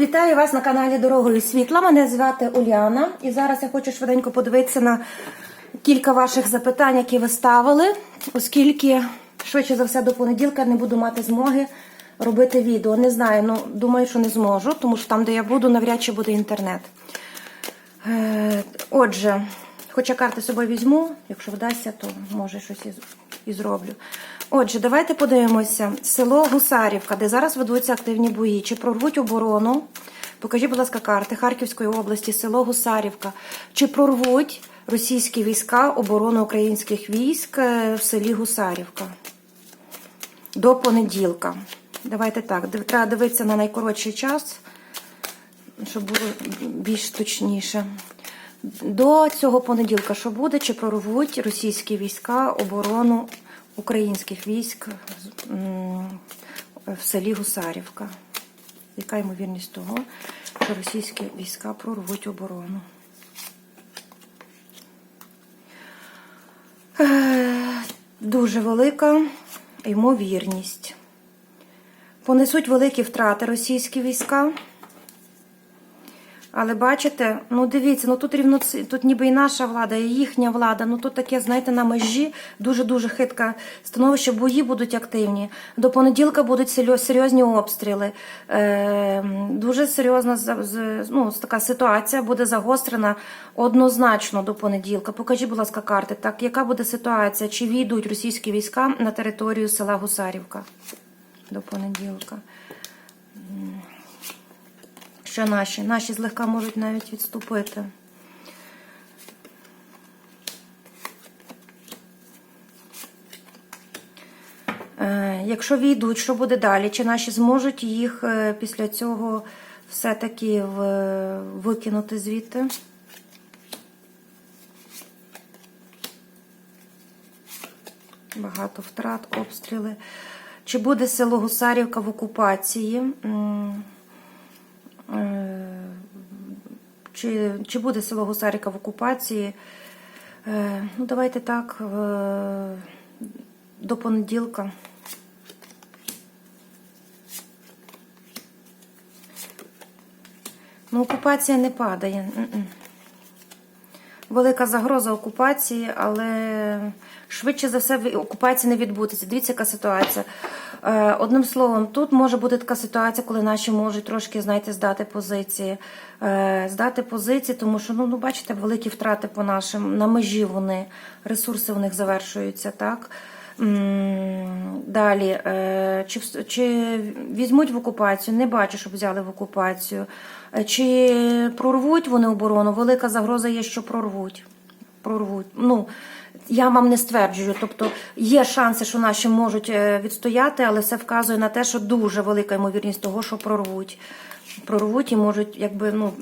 Вітаю вас на каналі Дорогою світла. Мене звати Уляна. І зараз я хочу швиденько подивитися на кілька ваших запитань, які ви ставили, оскільки швидше за все до понеділка не буду мати змоги робити відео. Не знаю, ну думаю, що не зможу, тому що там, де я буду, навряд чи буде інтернет. Е, Отже, хоча карти собою візьму, якщо вдасться, то може щось і зроблю. Отже, давайте подивимося. Село Гусарівка, де зараз ведуться активні бої. Чи прорвуть оборону? Покажіть, будь ласка, карти Харківської області, село Гусарівка. Чи прорвуть російські війська оборону українських військ е, в селі Гусарівка? До понеділка. Давайте так. Треба дивитися на найкоротший час, щоб було більш точніше. До цього понеділка, що буде, чи прорвуть російські війська оборону українських військ в селі Гусарівка? Яка ймовірність того, що російські війська прорвуть оборону? Е, Дуже велика ймовірність. Понесуть великі втрати російські війська. Але бачите, ну дивіться, ну тут рівно тут ніби і наша влада, і їхня влада. Ну тут таке, знаєте, на межі дуже-дуже хитке становище. Бої будуть активні. До понеділка будуть серйозні обстріли. Е, дуже серйозна ну, така ситуація буде загострена однозначно до понеділка. Покажіть, будь ласка, карти. Так, яка буде ситуація? Чи війдуть російські війська на територію села Гусарівка до понеділка? Що наші? Наші злегка можуть навіть відступити. Е, Якщо війдуть, що буде далі? Чи наші зможуть їх е, після цього все-таки викинути звідти? Багато втрат, обстріли. Чи буде село Гусарівка в окупації? М, Е, Чи, чи буде село Гусарівка в окупації? Е, Ну, давайте так, е, до понеділка. Ну, окупація не падає. Велика загроза окупації, але швидше за все окупація не відбудеться. Дивіться, яка ситуація. Е, Одним словом, тут може бути така ситуація, коли наші можуть трошки, знаєте, здати позиції. Е, Здати позиції, тому що, ну, ну бачите, великі втрати по нашим, на межі вони, ресурси у них завершуються, так? Далі, е, чи, чи візьмуть в окупацію? Не бачу, щоб взяли в окупацію. Чи прорвуть вони оборону? Велика загроза є, що прорвуть. Прорвуть. Ну, я вам не стверджую. Тобто є шанси, що наші можуть е, відстояти, але все вказує на те, що дуже велика ймовірність того, що прорвуть. Прорвуть і можуть якби ну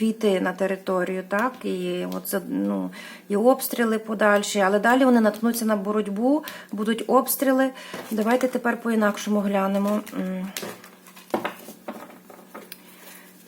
війти на територію, так і от це, ну і обстріли подальші, але далі вони наткнуться на боротьбу, будуть обстріли. Давайте тепер по-інакшому глянемо.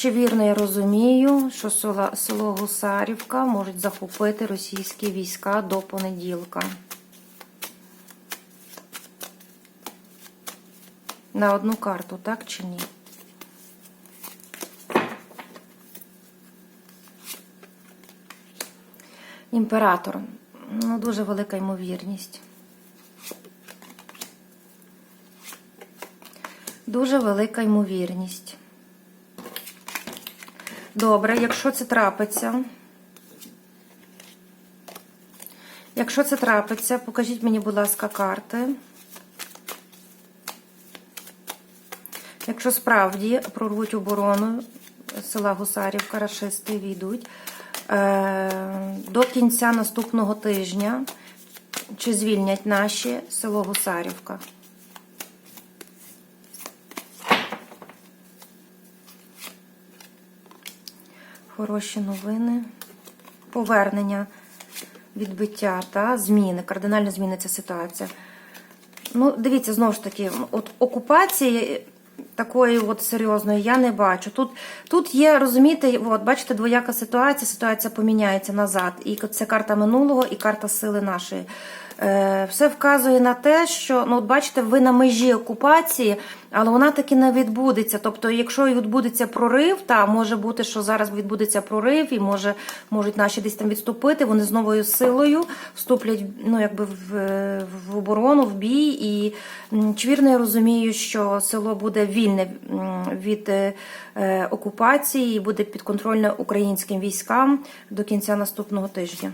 Чи вірно я розумію, що село Гусарівка можуть захопити російські війська до понеділка? На одну карту, так чи ні? Імператор. Ну, дуже велика ймовірність. Дуже велика ймовірність. Добре, якщо це трапиться. Якщо це трапиться, покажіть мені, будь ласка, карти. Якщо справді прорвуть оборону села Гусарівка, рашисти війдуть е, до кінця наступного тижня, чи звільнять наші село Гусарівка? Хороші новини. Повернення, відбиття та зміни. Кардинально зміниться ситуація. Ну, дивіться, знову ж таки, от окупації такої от серйозної я не бачу. Тут, тут є, розумієте, от, бачите, двояка ситуація, ситуація поміняється назад. І це карта минулого, і карта сили нашої. Е, Все вказує на те, що ну, от бачите, ви на межі окупації, але вона таки не відбудеться. Тобто, якщо відбудеться прорив, та може бути, що зараз відбудеться прорив, і може можуть наші десь там відступити. Вони з новою силою вступлять ну, якби в, в оборону, в бій. І чвірно я розумію, що село буде вільне м, від е, е, окупації і буде підконтрольне українським військам до кінця наступного тижня.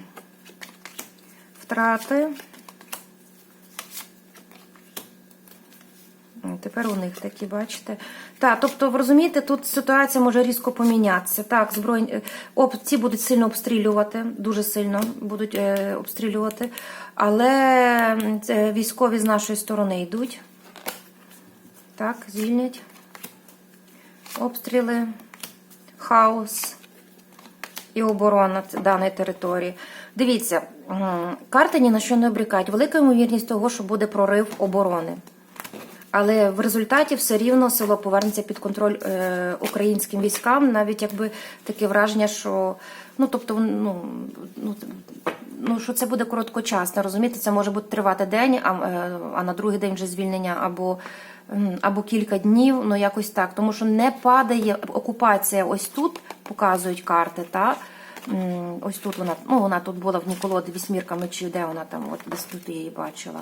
Втрати. Тепер у них такі, бачите. Так, тобто, ви розумієте, тут ситуація може різко помінятися. Так, збройні об, ці будуть сильно обстрілювати, дуже сильно будуть е, обстрілювати, але військові з нашої сторони йдуть. Так, звільнять. Обстріли, хаос і оборона даної території. Дивіться, карти ні на що не обрікають. Велика ймовірність того, що буде прорив оборони. Але в результаті все рівно село повернеться під контроль е, українським військам, навіть якби таке враження, що ну тобто, ну, ну, ну що це буде короткочасно, розумієте, це може бути тривати день, а, е, а на другий день вже звільнення або. Або кілька днів, ну якось так, тому що не падає окупація. Ось тут показують карти. Та ось тут вона ну вона тут була в Ніколоді вісьмірка мечів, де вона там, от десь тут я її бачила.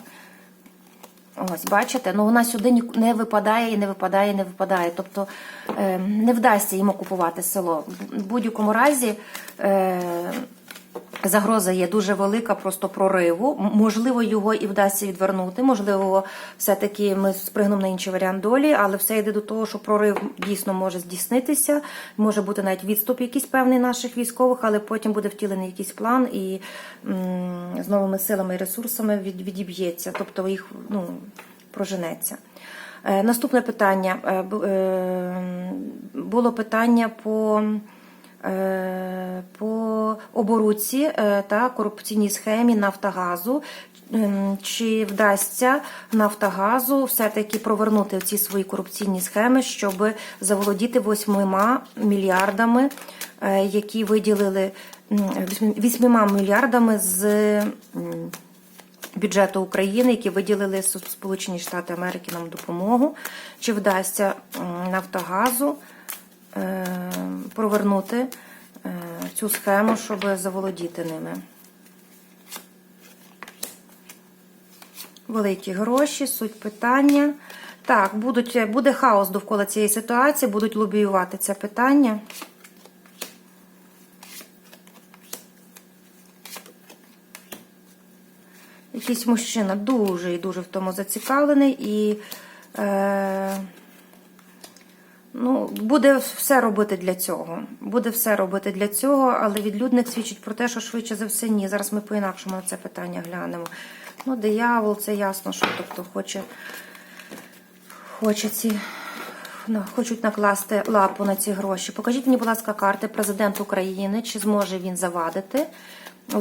Ось, бачите, ну вона сюди не випадає і не випадає, і не випадає. Тобто е, не вдасться їм окупувати село. В будь-якому разі е, загроза є дуже велика, просто прориву. Можливо, його і вдасться відвернути. Можливо, все-таки ми спригнемо на інший варіант долі, але все йде до того, що прорив дійсно може здійснитися. Може бути навіть відступ якийсь певний наших військових, але потім буде втілений якийсь план і м, з новими силами і ресурсами від, відіб'ється, тобто їх ну, проженеться. Е, Наступне питання. Е, е, Було питання по, по оборудці е, та корупційній схемі Нафтогазу. Ем, Чи вдасться Нафтогазу все-таки провернути ці свої корупційні схеми, щоб заволодіти 8 мільярдами, е, які виділили 8 мільярдами з бюджету України, які виділили Сполучені Штати Америки нам допомогу. Чи вдасться Нафтогазу е, провернути е, цю схему, щоб заволодіти ними? Великі гроші, суть питання. Так, будуть, буде хаос довкола цієї ситуації, будуть лобіювати це питання. Якийсь мужчина дуже і дуже в тому зацікавлений і е, ну, буде все робити для цього. Буде все робити для цього, але відлюдник свідчить про те, що швидше за все ні. Зараз ми по-інакшому на це питання глянемо. Ну, диявол, це ясно, що тобто хоче, хоче ці, на- хочуть накласти лапу на ці гроші. Покажіть мені, будь ласка, карти президент України, чи зможе він завадити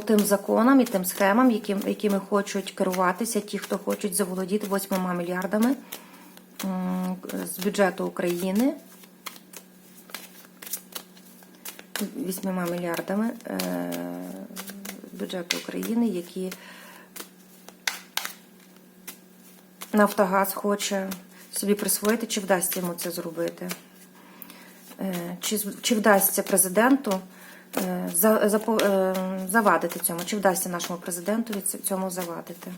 тим законам і тим схемам, яким, якими хочуть керуватися ті, хто хочуть заволодіти 8 мільярдами з бюджету України. 8 мільярдами е, з бюджету України, які Нафтогаз хоче собі присвоїти, чи вдасться йому це зробити. Е, Чи, чи вдасться президенту е, е, завадити цьому? Чи вдасться нашому президентові ц- цьому завадити?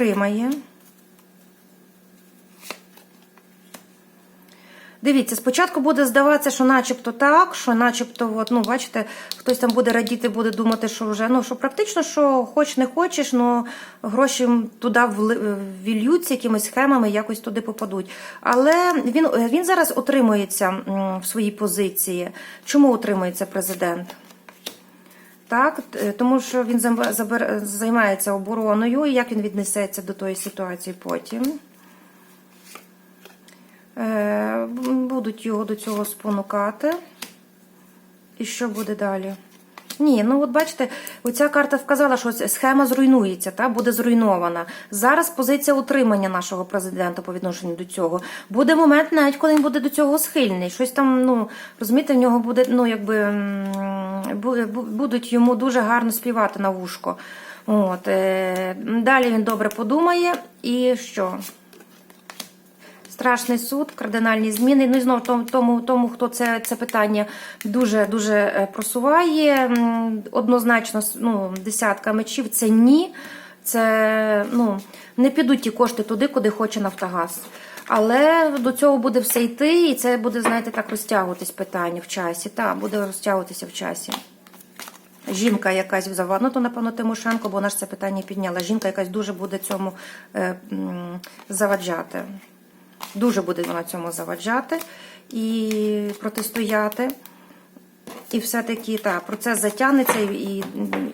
Втримає. Дивіться, спочатку буде здаватися, що начебто так, що начебто, от, ну, бачите, хтось там буде радіти, буде думати, що вже ну, що практично, що хоч не хочеш, ну гроші туди вільються якимись схемами, якось туди попадуть. Але він, він зараз утримується в своїй позиції. Чому утримується президент? Так, тому що він займається обороною, і як він віднесеться до тої ситуації потім. Е, Будуть його до цього спонукати. І що буде далі? Ні, ну от бачите, оця карта вказала, що схема зруйнується, та буде зруйнована. Зараз позиція утримання нашого президента по відношенню до цього. Буде момент, навіть коли він буде до цього схильний. Щось там, ну розумієте, в нього буде, ну якби будуть йому дуже гарно співати на вушко. От е, далі він добре подумає і що? Страшний суд, кардинальні зміни. Ну і знову тому, тому, хто це, це питання дуже дуже е, просуває. Однозначно, ну, десятка мечів це ні. Це ну, не підуть ті кошти туди, куди хоче Нафтогаз. Але до цього буде все йти, і це буде, знаєте, так розтягуватись питання в часі. Так, буде розтягуватися в часі. Жінка якась завадила, ну то напевно Тимошенко, бо вона ж це питання підняла. Жінка якась дуже буде цьому е, заваджати. Дуже буде вона цьому заваджати і протистояти. І все-таки так, процес затягнеться і,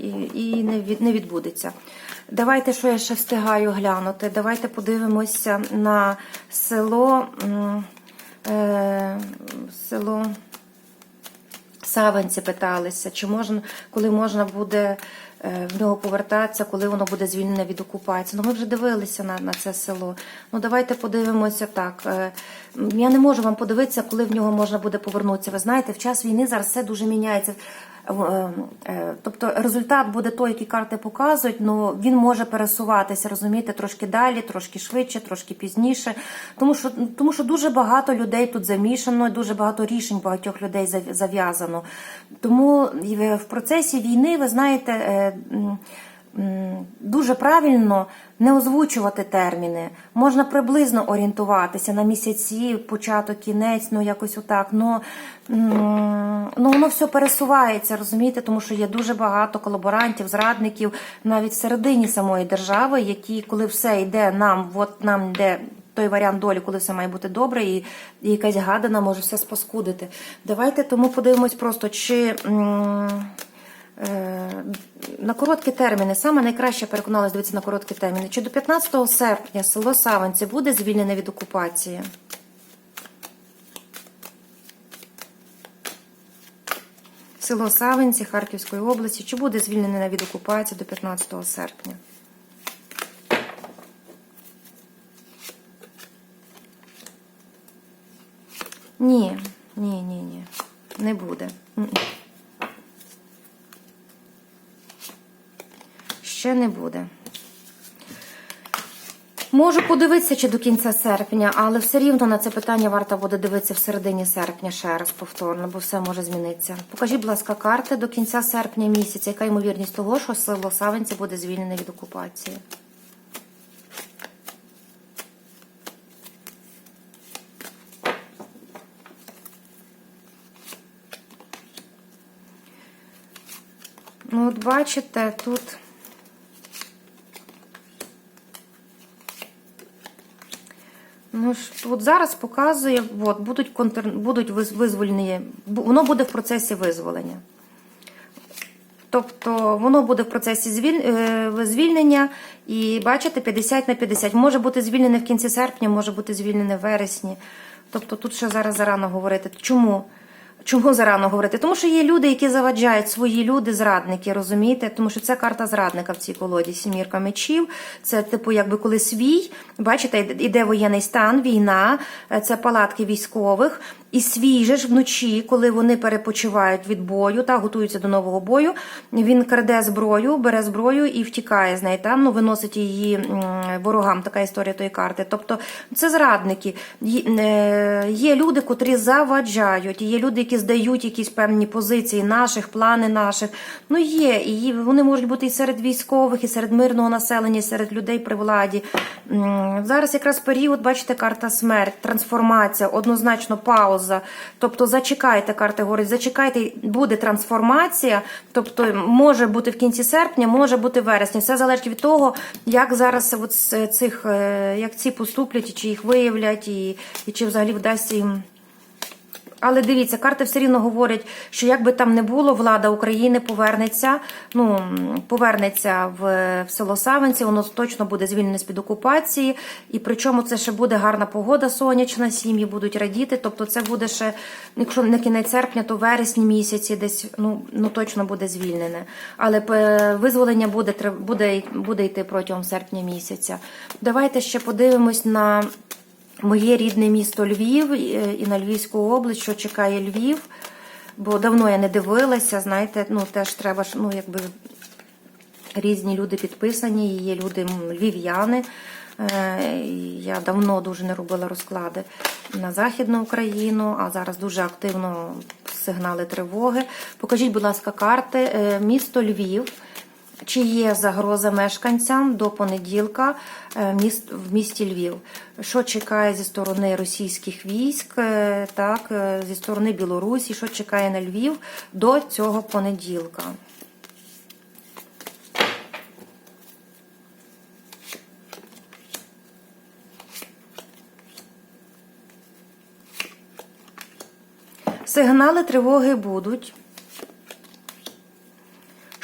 і, і не, від, не відбудеться. Давайте, що я ще встигаю глянути. Давайте подивимося на село. Е, село. Савинці питалися, чи можна, коли можна буде е, в нього повертатися, коли воно буде звільнене від окупації. Ну ми вже дивилися на, на це село. Ну давайте подивимося так. Е, Я не можу вам подивитися, коли в нього можна буде повернутися. Ви знаєте, в час війни зараз все дуже міняється. Е, е, Тобто результат буде той, який карти показують, але він може пересуватися, розумієте, трошки далі, трошки швидше, трошки пізніше. Тому що, тому що дуже багато людей тут замішано, дуже багато рішень багатьох людей зав'язано. Тому в процесі війни, ви знаєте, е, дуже правильно не озвучувати терміни. Можна приблизно орієнтуватися на місяці, початок, кінець, ну якось отак. Ну, ну воно все пересувається, розумієте, тому що є дуже багато колаборантів, зрадників навіть всередині самої держави, які, коли все йде нам, от нам йде. Той варіант долі, коли все має бути добре, і, і якась гадана може все спаскудити. Давайте тому подивимось просто, чи м, на короткі терміни, саме найкраще переконалась дивитися на короткі терміни. Чи до 15 серпня село Саванці буде звільнене від окупації? Село Савинці Харківської області. Чи буде звільнене від окупації до 15 серпня? Ні, ні, ні, ні. Не буде. Ще не буде. Можу подивитися чи до кінця серпня, але все рівно на це питання варто буде дивитися в середині серпня ще раз повторно, бо все може змінитися. Покажіть, будь ласка, карти до кінця серпня місяця. Яка ймовірність того, що село Савинці буде звільнене від окупації? Ну, от бачите, тут. Ну ж от зараз показує, от, будуть контр... будуть виз- визвольні, воно буде в процесі визволення. Тобто воно буде в процесі е, звільнення, і бачите, 50 на 50. Може бути звільнене в кінці серпня, може бути звільнене в вересні. Тобто тут ще зараз зарано говорити. Чому? Чому зарано говорити? Тому що є люди, які заваджають свої люди, зрадники, розумієте? Тому що це карта зрадника в цій колоді, сімірка мечів. Це, типу, якби коли свій, бачите, іде воєнний стан, війна, е, це палатки військових. І свій же ж вночі, коли вони перепочивають від бою та готуються до нового бою, він краде зброю, бере зброю і втікає з неї там, ну виносить її ворогам. Така історія тої карти. Тобто це зрадники. Є, е, люди, котрі заваджають, є люди, які здають якісь певні позиції наших, плани наших. Ну є, і вони можуть бути і серед військових, і серед мирного населення, і серед людей при владі. Зараз якраз період, бачите, карта смерть, трансформація, однозначно пауза. Тобто зачекайте, карти говорять, зачекайте, буде трансформація. Тобто може бути в кінці серпня, може бути в вересні. Все залежить від того, як зараз от цих, е, як ці поступлять, чи їх виявлять, і, і чи взагалі вдасться їм Але дивіться, карти все рівно говорять, що як би там не було, влада України повернеться, ну повернеться в, в село Савинці, воно точно буде звільнене з під окупації. І причому це ще буде гарна погода сонячна, сім'ї будуть радіти. Тобто, це буде ще, якщо не кінець серпня, то вересні місяці, десь ну ну точно буде звільнене. Але е, визволення буде буде, буде йти протягом серпня місяця. Давайте ще подивимось на. Моє рідне місто Львів е, і на Львівську область, що чекає Львів. Бо давно я не дивилася, знаєте, ну теж треба ж, ну якби різні люди підписані, є люди львів'яни. Е, Я давно дуже не робила розклади на Західну Україну, а зараз дуже активно сигнали тривоги. Покажіть, будь ласка, карти. Е, Місто Львів. Чи є загроза мешканцям до понеділка е, в місті Львів? Що чекає зі сторони російських військ, е, так е, зі сторони Білорусі? Що чекає на Львів до цього понеділка? Сигнали тривоги будуть.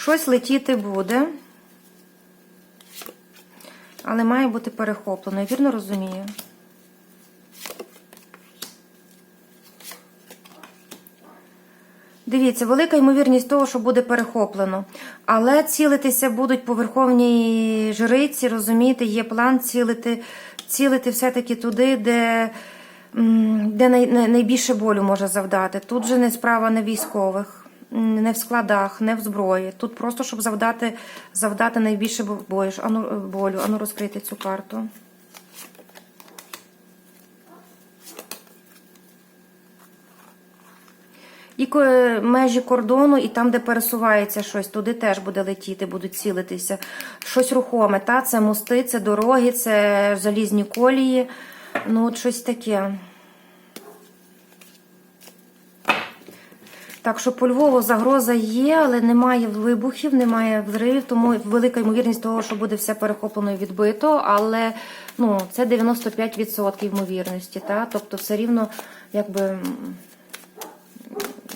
Щось летіти буде, але має бути перехоплено. Я вірно розумію. Дивіться, велика ймовірність того, що буде перехоплено. Але цілитися будуть по верховній жриці, розумієте, є план цілити, цілити все-таки туди, де, де най, най- найбільше болю може завдати. Тут же не справа не військових, не в складах, не в зброї. Тут просто, щоб завдати, завдати найбільше бою. Ану, болю. Ану розкрити цю карту. І межі кордону, і там, де пересувається щось, туди теж буде летіти, будуть цілитися. Щось рухоме, та? це мости, це дороги, це залізні колії. Ну, от щось таке. Так що по Львову загроза є, але немає вибухів, немає взривів, тому велика ймовірність того, що буде все перехоплено і відбито. Але ну, це 95% ймовірності. Та? Тобто все рівно якби.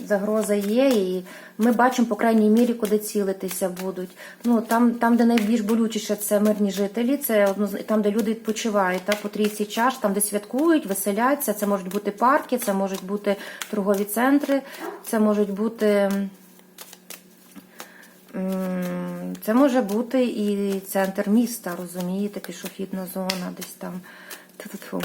Загроза є, і ми бачимо, по крайній мірі, куди цілитися будуть. Ну там, там де найбільш болючіше, це мирні жителі, це там, де люди відпочивають, та по трійці чаш, там, де святкують, веселяться. Це можуть бути парки, це можуть бути торгові центри, це можуть бути. Це може бути і центр міста, розумієте, пішохідна зона, десь там. Тьфу-тьфу.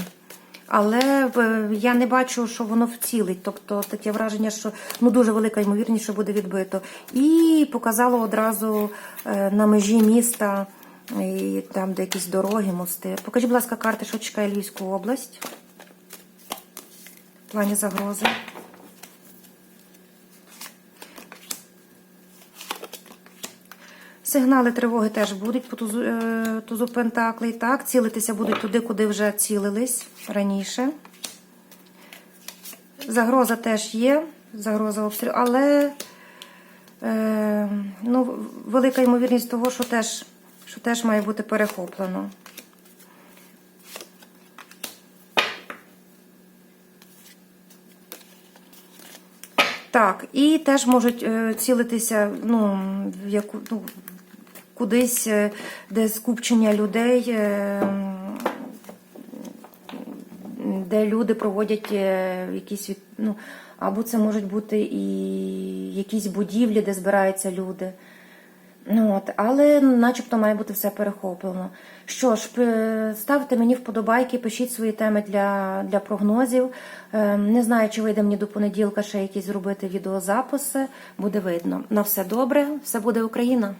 Але е, я не бачу, що воно вцілить. Тобто таке враження, що ну дуже велика ймовірність, що буде відбито. І показало одразу е, на межі міста, і там, де якісь дороги, мости. Покажіть, будь ласка, карти, що чекає Львівську область в плані загрози. Сигнали тривоги теж будуть по тузу, е, тузу Пентаклей. Так, цілитися будуть туди, куди вже цілились раніше. Загроза теж є, загроза обстрілу, але е, ну, велика ймовірність того, що теж, що теж має бути перехоплено. Так, і теж можуть е, цілитися ну, в яку, ну, кудись, е, де скупчення людей, е, де люди проводять е, якісь ну, або це можуть бути і якісь будівлі, де збираються люди. Ну, от, але начебто має бути все перехоплено. Що ж, ставте мені вподобайки, пишіть свої теми для, для прогнозів. Не знаю, чи вийде мені до понеділка ще якісь зробити відеозаписи. Буде видно. На все добре, все буде Україна.